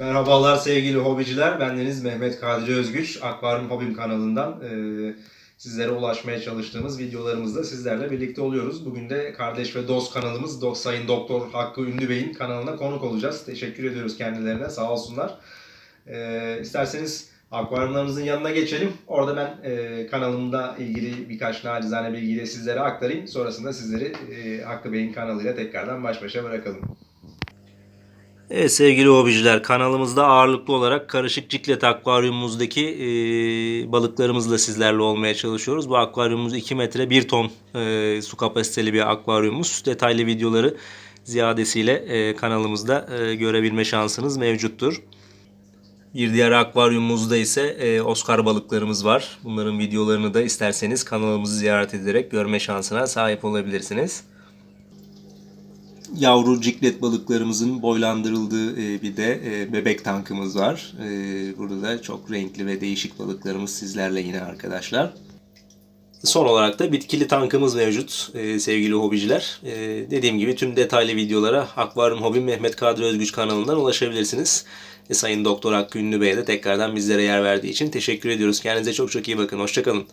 Merhabalar sevgili hobiciler. Bendeniz Mehmet Kadri Özgüç. Akvaryum Hobim kanalından e, sizlere ulaşmaya çalıştığımız videolarımızda sizlerle birlikte oluyoruz. Bugün de kardeş ve dost kanalımız Do- Sayın Doktor Hakkı Ünlü Bey'in kanalına konuk olacağız. Teşekkür ediyoruz kendilerine. Sağ olsunlar. E, isterseniz akvaryumlarımızın yanına geçelim. Orada ben e, kanalımda ilgili birkaç nacizane bilgiyi sizlere aktarayım. Sonrasında sizleri e, Hakkı Bey'in kanalıyla tekrardan baş başa bırakalım. Evet sevgili hobiciler kanalımızda ağırlıklı olarak karışık ciklet akvaryumumuzdaki e, balıklarımızla sizlerle olmaya çalışıyoruz. Bu akvaryumumuz 2 metre 1 ton e, su kapasiteli bir akvaryumumuz. Detaylı videoları ziyadesiyle e, kanalımızda e, görebilme şansınız mevcuttur. Bir diğer akvaryumumuzda ise e, Oscar balıklarımız var. Bunların videolarını da isterseniz kanalımızı ziyaret ederek görme şansına sahip olabilirsiniz yavru ciklet balıklarımızın boylandırıldığı e, bir de e, bebek tankımız var. E, Burada da çok renkli ve değişik balıklarımız sizlerle yine arkadaşlar. Son olarak da bitkili tankımız mevcut sevgili hobiciler. Dediğim gibi tüm detaylı videolara Akvaryum Hobi Mehmet Kadri Özgüç kanalından ulaşabilirsiniz. Sayın Doktor Hakkı Ünlü Bey'e de tekrardan bizlere yer verdiği için teşekkür ediyoruz. Kendinize çok çok iyi bakın. Hoşçakalın.